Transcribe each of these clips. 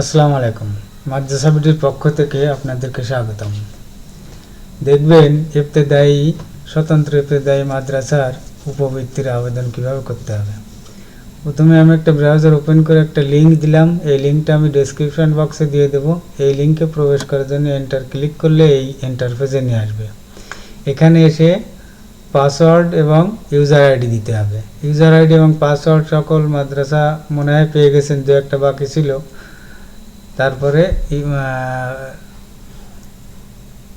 আসসালামু আলাইকুম। মাদ্রাসা বিটির পক্ষ থেকে আপনাদেরকে স্বাগতম। দেখবেন ইবতেদায়ী, স্বতন্ত্র ইবতেদায়ী মাদ্রাসার উপবৃত্তির আবেদন কীভাবে করতে হবে। প্রথমে আমি একটা ব্রাউজার ওপেন করে একটা লিঙ্ক দিলাম। এই লিঙ্কটা আমি ডেসক্রিপশন বক্সে দিয়ে দেবো। এই লিঙ্কে প্রবেশ করার জন্য এন্টার ক্লিক করলে এই ইন্টারফেসে নিয়ে আসবে। এখানে এসে পাসওয়ার্ড এবং ইউজার আইডি দিতে হবে। ইউজার আইডি এবং পাসওয়ার্ড সকল মাদ্রাসা মনে হয় পেয়ে গেছেন, দু একটা বাকি ছিল। তারপরে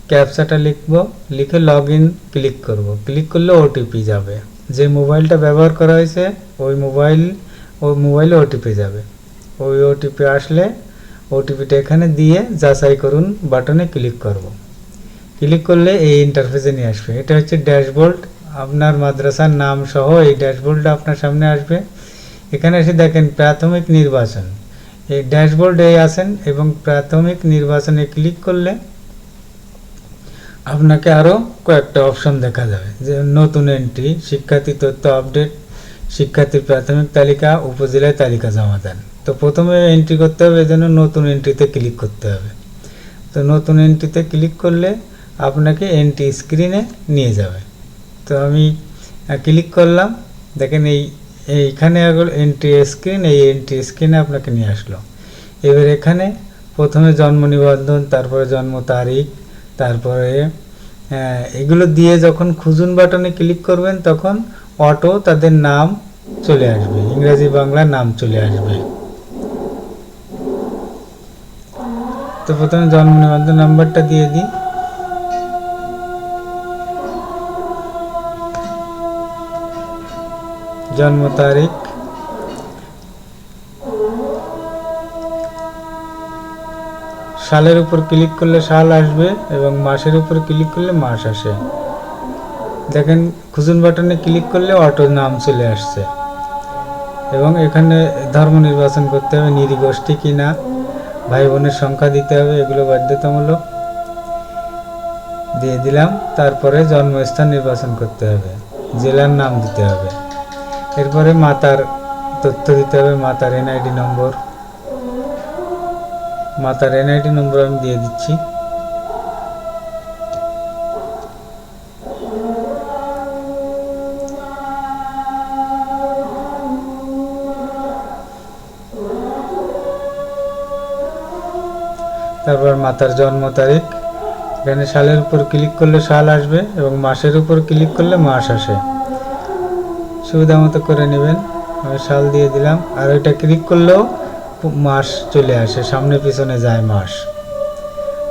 ক্যাপচাটা লিখব, লিখে লগ ইন ক্লিক করব। ক্লিক করলে ওটিপি যাবে। যে মোবাইলটা ব্যবহার করা হয়েছে, ওই মোবাইল, ওই মোবাইলে ওটিপি যাবে। ওই ওটিপি আসলে ওটিপিটা এখানে দিয়ে যাচাই করুন বাটনে ক্লিক করব। ক্লিক করলে এই ইন্টারফেসে নিয়ে আসবে। এটা হচ্ছে ড্যাশবোর্ড। আপনার মাদ্রাসার নাম সহ এই ড্যাশবোর্ডটা আপনার সামনে আসবে। এখানে এসে দেখেন প্রাথমিক নির্বাচন। এই ড্যাশবোর্ডে আসেন এবং প্রাথমিক নির্বাচনে ক্লিক করলে আপনাকে আরও কয়েকটা অপশন দেখা যাবে। যে নতুন এন্ট্রি শিক্ষার্থী তথ্য আপডেট শিক্ষার্থীর প্রাথমিক তালিকা, উপজেলায় তালিকা জমা দেন। তো প্রথমে এন্ট্রি করতে হবে, এজন্য নতুন এন্ট্রিতে ক্লিক করতে হবে। তো নতুন এন্ট্রিতে ক্লিক করলে আপনাকে এন্ট্রি স্ক্রিনে নিয়ে যাবে। তো আমি ক্লিক করলাম। দেখেন এই এইখানে এন্ট্রি স্ক্রিন এই এন্ট্রি স্ক্রিনে আপনাকে নিয়ে আসলো। এবার এখানে প্রথমে জন্ম নিবন্ধন, তারপরে জন্ম তারিখ, তারপরে এগুলো দিয়ে যখন খুঁজুন বাটনে ক্লিক করবেন, তখন অটো তাদের নাম চলে আসবে, ইংরেজি বাংলা নাম চলে আসবে। তো প্রথমে জন্ম নিবন্ধন নাম্বারটা দিয়ে দিই। জন্ম তারিখ? সালের উপর ক্লিক করলে সাল আসবে এবং মাসের উপর ক্লিক করলে মাস আসে। দেখেন খুঁজুন বাটনে ক্লিক করলে অটো নাম চলে আসছে। এবং এখানে ধর্ম নির্বাচন করতে হবে, নিরীগোষ্ঠী কি না ভাই বোনের সংখ্যা দিতে হবে, এগুলো বাধ্যতামূলক। দিয়ে দিলাম, তারপরে জন্মস্থান নির্বাচন করতে হবে, জেলার নাম দিতে হবে। এরপরে মাতার তথ্য দিতে হবে, মাতার এনআইডি নম্বর। মাতার এনআইডি নম্বর আমি দিয়ে দিচ্ছি। তারপর মাতার জন্ম তারিখ। এখানে সালের উপর ক্লিক করলে সাল আসবে এবং মাসের উপর ক্লিক করলে মাস আসে। সুবিধা মতো করে নেবেন। আমি সাল দিয়ে দিলাম। আর ওইটা ক্লিক করলেও মাস চলে আসে, সামনে পিছনে যায় মাস।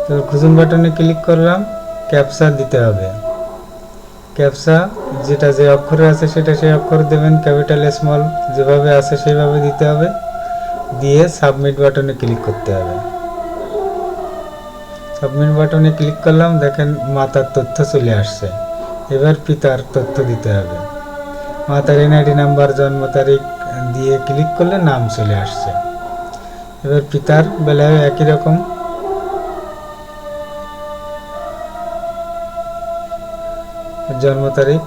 তো খুঁজুন বাটনে ক্লিক করলাম ক্যাপসা দিতে হবে। ক্যাপসা যেটা যে অক্ষরে আছে সেটা সেই অক্ষর দেবেন ক্যাপিটাল স্মল যেভাবে আছে সেইভাবে দিতে হবে। দিয়ে সাবমিট বাটনে ক্লিক করতে হবে। সাবমিট বাটনে ক্লিক করলাম, দেখেন মাতার তথ্য চলে আসছে। এবার পিতার তথ্য দিতে হবে। মাতার এনআইডি নাম্বার জন্ম তারিখ দিয়ে ক্লিক করলে নাম চলে আসছে। এবার পিতার বেলায় একই রকম। জন্ম তারিখ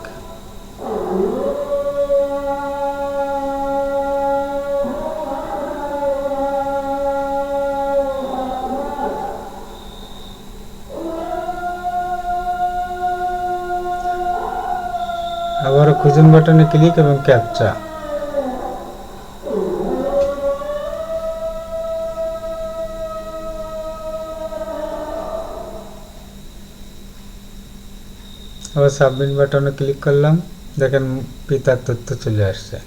আবারও খুঁজুন বাটনে ক্লিক এবং ক্যাপচা আবার সাবমিট বাটনে ক্লিক করলাম, দেখেন পিতার তথ্য চলে আসছে।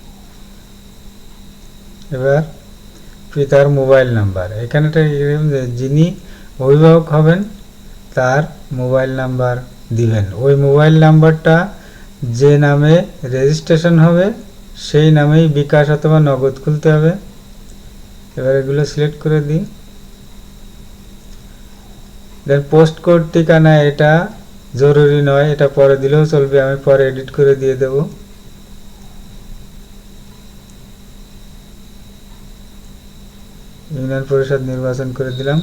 এবার পিতার মোবাইল নাম্বার, এখানে একটা যে যিনি অভিভাবক হবেন, তার মোবাইল নাম্বার দিবেন। ওই মোবাইল নাম্বারটা যে নামে রেজিস্ট্রেশন হবে, সেই নামেই বিকাশ অথবা নগদ খুলতে হবে। এবার এগুলো সিলেক্ট করে দিই। দেন পোস্ট কোড ঠিকানা এটা জরুরি নয়, এটা পরে দিলেও চলবে, আমি পরে এডিট করে দিয়ে দেব। ইউনিয়ন পরিষদ নির্বাচন করে দিলাম।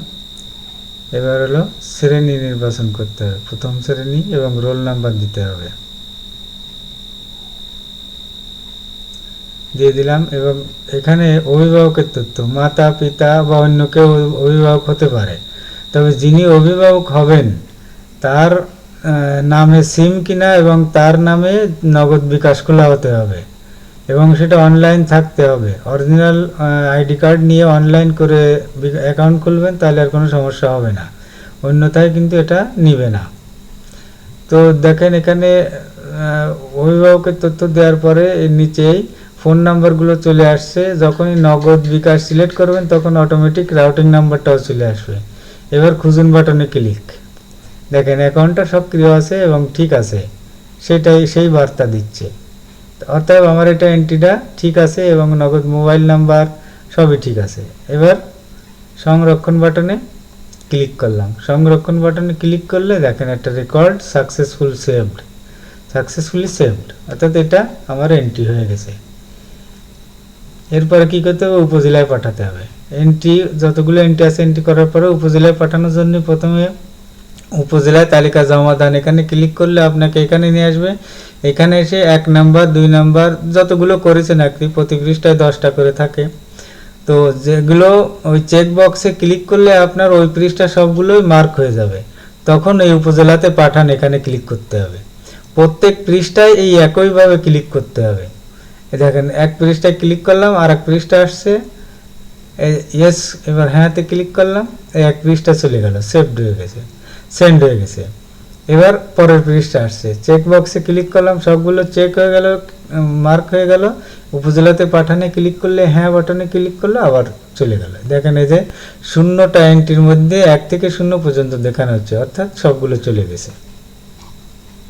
এবার হলো শ্রেণি নির্বাচন করতে হবে। প্রথম শ্রেণি এবং রোল নাম্বার দিতে হবে। দিয়ে দিলাম এবং এখানে অভিভাবকের তথ্য। মাতা, পিতা বা অন্য কেউ অভিভাবক হতে পারে। তবে যিনি অভিভাবক হবেন, তার নামে সিম কিনা এবং তার নামে নগদ বিকাশ খোলা হতে হবে এবং সেটা অনলাইন থাকতে হবে। অরিজিনাল আইডি কার্ড নিয়ে অনলাইন করে অ্যাকাউন্ট খুলবেন, তাহলে আর কোনো সমস্যা হবে না। অন্যথায় কিন্তু এটা নিবে না। তো দেখেন এখানে অভিভাবকের তথ্য দেওয়ার পরে এর নিচেই ফোন নাম্বারগুলো চলে আসছে। যখনই নগদ বিকাশ সিলেক্ট করবেন, তখন অটোমেটিক রাউটিং নাম্বারটাও চলে আসবে। এবার খুঁজুন বাটনে ক্লিক দেখেন অ্যাকাউন্টটা সক্রিয় আছে এবং ঠিক আছে। সেটাই, সেই বার্তা দিচ্ছে। অতএব আমার এটা এন্ট্রিটা ঠিক আছে এবং নগদ মোবাইল নাম্বার সবই ঠিক আছে। এবার সংরক্ষণ বাটনে ক্লিক করলাম। সংরক্ষণ বাটনে ক্লিক করলে দেখেন একটা record successful saved successfully saved অর্থাৎ এটা আমার এন্ট্রি হয়ে গেছে। এরপরে কি করতে হবে? উপজেলায় পাঠাতে হবে। এন্ট্রি যতগুলো এন্ট্রি আছে এন্ট্রি করার পরে উপজেলায় পাঠানোর জন্য প্রথমে উপজেলায় তালিকা জমা দান। এখানে ক্লিক করলে আপনাকে এখানে নিয়ে আসবে। এখানে এসে এক নাম্বার দুই নাম্বার যতগুলো করেছেন কি, প্রতি পৃষ্ঠায় দশটা করে থাকে। তো যেগুলো ওই চেক বক্সে ক্লিক করলে আপনার ওই পৃষ্ঠা সবগুলোই মার্ক হয়ে যাবে। তখন এই উপজেলাতে পাঠান, এখানে ক্লিক করতে হবে। প্রত্যেক পৃষ্ঠায় এই একইভাবে ক্লিক করতে হবে। দেখেন, এক পৃষ্ঠায় ক্লিক করলাম আর এক পৃষ্ঠা আসছে। ইয়েস এবার হ্যাঁতে ক্লিক করলাম এক পৃষ্ঠা চলে গেল সেভড হয়ে গেছে সেন্ড হয়ে গেছে। এবার পরের পৃষ্ঠা আসছে চেক বক্সে ক্লিক করলাম, সবগুলো চেক হয়ে গেল মার্ক হয়ে গেল, উপজেলাতে পাঠানে ক্লিক করলে হ্যাঁ বাটনে ক্লিক করলে, আবার চলে গেল। দেখেন এই যে, শূন্যটা এন্ট্রির মধ্যে এক থেকে শূন্য পর্যন্ত দেখানো হচ্ছে, অর্থাৎ সবগুলো চলে গেছে।